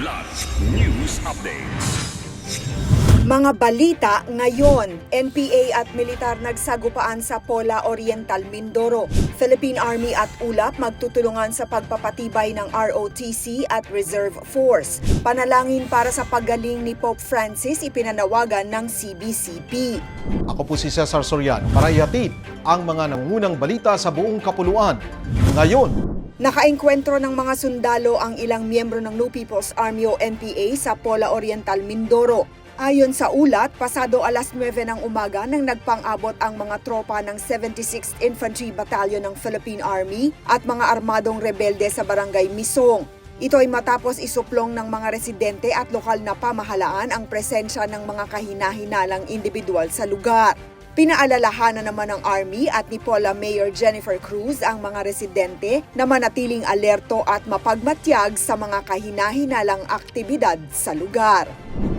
Kidlat News Updates. Mga balita ngayon, NPA at militar nagsagupaan sa Pola Oriental, Mindoro. Philippine Army at ULAP magtutulungan sa pagpapatibay ng ROTC at Reserve Force. Panalangin para sa paggaling ni Pope Francis ipinanawagan ng CBCP. Ako po si Cesar Soriano para ihatid ang mga nangungunang balita sa buong kapuluan. Ngayon, Nakaengkwentro ng mga sundalo ang ilang miyembro ng New People's Army o NPA sa Pola Oriental, Mindoro. Ayon sa ulat, pasado alas 9 ng umaga nang nagpang-abot ang mga tropa ng 76th Infantry Battalion ng Philippine Army at mga armadong rebelde sa barangay Misong. Ito ay matapos isuplong ng mga residente at lokal na pamahalaan ang presensya ng mga kahina-hinalang individual sa lugar. Pinaalalahanan naman ng Army at ni Pola Mayor Jennifer Cruz ang mga residente na manatiling alerto at mapagmatyag sa mga kahina-hinalang aktibidad sa lugar.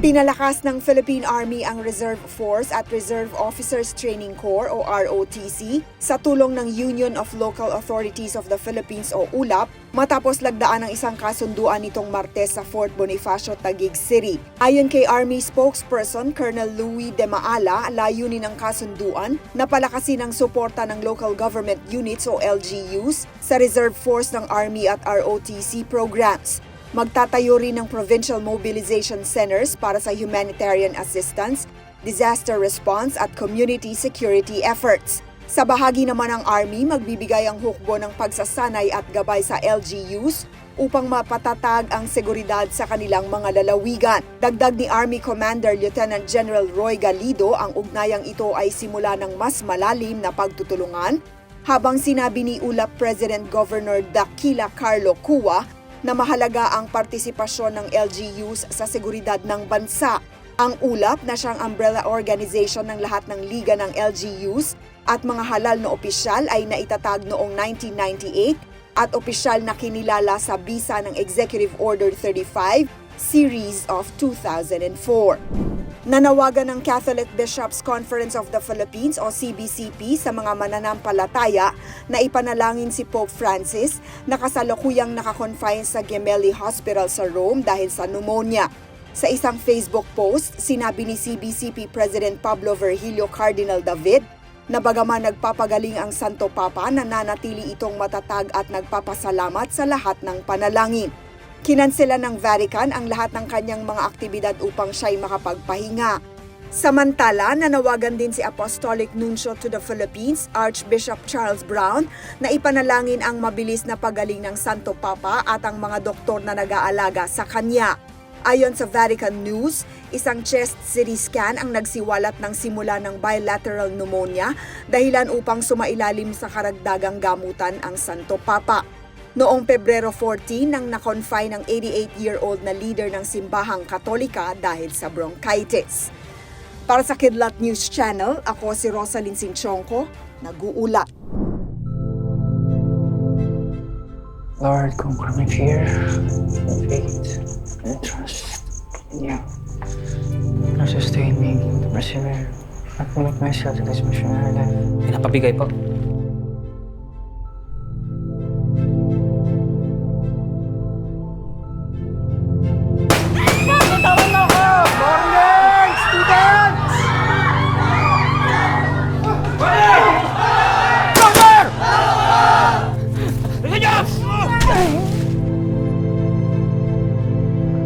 Pinalakas ng Philippine Army ang Reserve Force at Reserve Officers Training Corps o ROTC sa tulong ng Union of Local Authorities of the Philippines o ULAP matapos lagdaan ng isang kasunduan nitong Martes sa Fort Bonifacio, Taguig City. Ayon kay Army spokesperson Colonel Louis De Maala, layunin ng kasunduan na palakasin ang suporta ng local government units o LGUs sa Reserve Force ng Army at ROTC programs. Magtatayo rin ng provincial mobilization centers para sa humanitarian assistance, disaster response at community security efforts. Sa bahagi naman ng Army, magbibigay ang hukbo ng pagsasanay at gabay sa LGUs upang mapatatag ang seguridad sa kanilang mga lalawigan. Dagdag ni Army Commander Lieutenant General Roy Galido, ang ugnayang ito ay simula ng mas malalim na pagtutulungan, habang sinabi ni ULAP President Governor Dakila Carlo Cua na mahalaga ang partisipasyon ng LGUs sa seguridad ng bansa. Ang ULAP na siyang umbrella organization ng lahat ng liga ng LGUs at mga halal na opisyal ay naitatag noong 1998 at opisyal na kinilala sa bisa ng Executive Order 35 Series of 2004. Nanawagan ng Catholic Bishops Conference of the Philippines o CBCP sa mga mananampalataya na ipanalangin si Pope Francis na kasalukuyang nakakonfine sa Gemelli Hospital sa Rome dahil sa pneumonia. Sa isang Facebook post, sinabi ni CBCP President Pablo Virgilio Cardinal David na bagaman nagpapagaling ang Santo Papa, nananatili itong matatag at nagpapasalamat sa lahat ng panalangin. Kinansela ng Vatican ang lahat ng kanyang mga aktibidad upang siya'y makapagpahinga. Samantala, nanawagan din si Apostolic Nuncio to the Philippines, Archbishop Charles Brown, na ipanalangin ang mabilis na pagaling ng Santo Papa at ang mga doktor na nag-aalaga sa kanya. Ayon sa Vatican News, isang chest CT scan ang nagsiwalat ng simula ng bilateral pneumonia dahilan upang sumailalim sa karagdagang gamutan ang Santo Papa. Noong Pebrero 14 nang na-confine ang 88-year-old na leader ng simbahang katolika dahil sa bronchitis. Para sa Kidlat News Channel, ako si Rosalyn Sinchonko, nag-uulat. Lord, conquer my fear, faith, and trust in you. Now sustain me to persevere and commit myself to this missionary life. Pinapabigay po.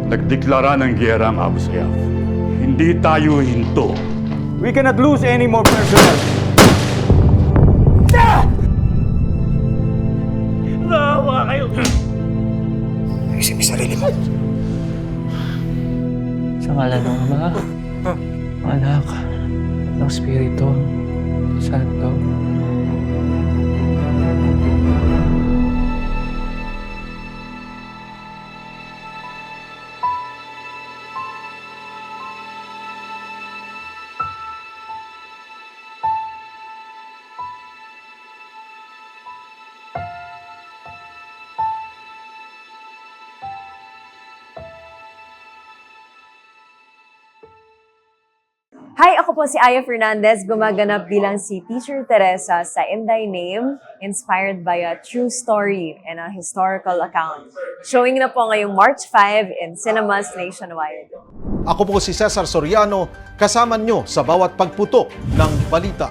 Nagdeklara ng giyera ang Abu Sayyaf. Hindi tayo hinto. We cannot lose any more personnel. Isip sarili mo. Sa ngalan ng Ama, Anak, ng Espiritu, Santo. Hi, ako po si Aya Fernandez, gumaganap bilang si Teacher Teresa sa In Thy Name, inspired by a true story and a historical account. Showing na po ngayong March 5 in cinemas nationwide. Ako po si Cesar Soriano, kasama nyo sa bawat pagputok ng balita.